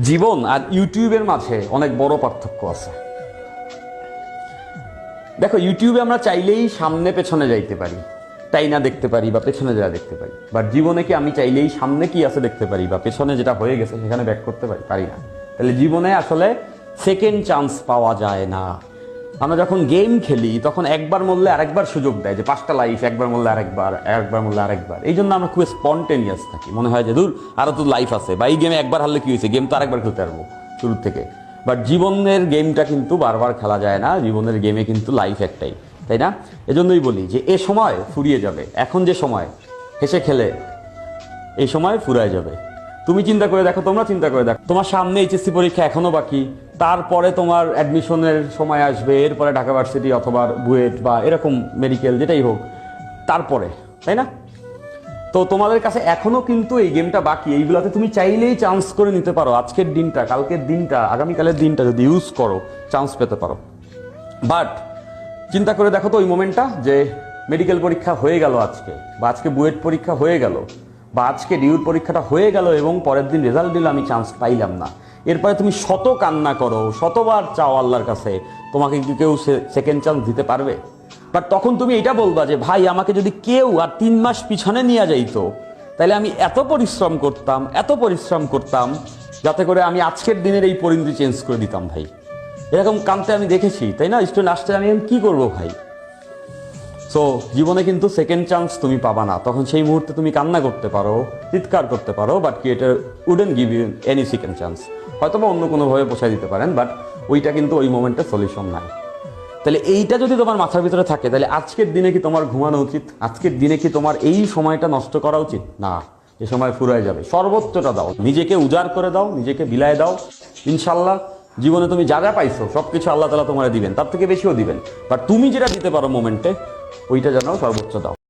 জীবন আর ইউটিউবের মাঝে অনেক বড় পার্থক্য আছে। দেখো, ইউটিউবে আমরা চাইলেই সামনে পেছনে যাইতে পারি, তাই না দেখতে পারি বা পেছনে যা দেখতে পারি। বাট জীবনে কি আমি চাইলেই সামনে কি আছে দেখতে পারি বা পেছনে যেটা হয়ে গেছে সেখানে ব্যাক করতে পারি? পারি না। তাহলে জীবনে আসলে সেকেন্ড চান্স পাওয়া যায় না। আমরা যখন গেম খেলি, তখন একবার মরলে আরেকবার সুযোগ দেয় যে পাঁচটা লাইফ একবার মরলে আরেকবার, একবার মরলে আরেকবার। এই জন্য আমরা খুব স্পন্টেনিয়াস থাকি। মনে হয় যে দূর আরও তো লাইফ আছে। বা এই গেমে একবার হারলে কি হয়েছে? গেম তো আরেকবার খেলতে পারব শুরুর থেকে। বাট জীবনের গেমটা কিন্তু বারবার খেলা যায় না। জীবনের গেমে কিন্তু লাইফ একটাই, তাই না? এজন্যই বলি যে, এ সময় ফুরিয়ে যাবে। এখন যে সময়, হেসে খেলে, এই সময় ফুরায় যাবে। তুমি চিন্তা করে দেখো, তোমরা চিন্তা করে দেখো। তোমার সামনে এইচএসসি পরীক্ষা এখনও বাকি। তারপরে তোমার অ্যাডমিশনের সময় আসবে, এরপরে ঢাকা ভার্সিটি অথবা বুয়েট বা এরকম মেডিকেল যেটাই হোক, তারপরে, তাই না? তো তোমাদের কাছে এখনও কিন্তু এই গেমটা বাকি, এইগুলাতে তুমি চাইলেই চান্স করে নিতে পারো। আজকের দিনটা, কালকের দিনটা, আগামীকালের দিনটা যদি ইউজ করো চান্স পেতে পারো। বাট চিন্তা করে দেখো তো ওই মোমেন্টটা যে মেডিকেল পরীক্ষা হয়ে গেল আজকে, বা আজকে বুয়েট পরীক্ষা হয়ে গেল, বা আজকে ডিউর পরীক্ষাটা হয়ে গেল এবং পরের দিন রেজাল্ট দিল আমি চান্স পাইলাম না। এরপরে তুমি শত কান্না করো, শতবার চাও আল্লাহর কাছে, তোমাকে কি কেউ সেকেন্ড চান্স দিতে পারবে? বাট তখন তুমি এটা বলবা যে, ভাই, আমাকে যদি কেউ আর তিন মাস পিছনে নিয়ে যাইতো, তাহলে আমি এত পরিশ্রম করতাম, এত পরিশ্রম করতাম, যাতে করে আমি আজকের দিনের এই পরিণতি চেঞ্জ করে দিতাম, ভাই। এরকম কামতে আমি দেখেছি, তাই না? স্টুডেন্ট আসতে আমি কি করব, ভাই? সো জীবনে কিন্তু সেকেন্ড চান্স তুমি পাবা না। তখন সেই মুহূর্তে তুমি কান্না করতে পারো, চিৎকার করতে পারো but creator wouldn't give you any second chance হয়তো বা অন্য কোনোভাবে পোষায় দিতে পারেন বাট ওইটা কিন্তু ওই মোমেন্টে সলিউশন নাই। তাহলে এইটা যদি তোমার মাথার ভিতরে থাকে, তাহলে আজকের দিনে কি তোমার ঘুমানো উচিত? আজকের দিনে কি তোমার এই সময়টা নষ্ট করা উচিত? না এ সময় ফুরায় যাবে। সর্বোচ্চটা দাও। নিজেকে উজাড় করে দাও, নিজেকে বিলায় দাও। ইনশাল্লাহ জীবনে তুমি যা যা পাইছো সব কিছু আল্লাহ তালা তোমার দিবেন, তার থেকে বেশিও দিবেন। বাট তুমি যেটা দিতে পারো মোমেন্টে ওইটা যেন সর্বোচ্চ দাও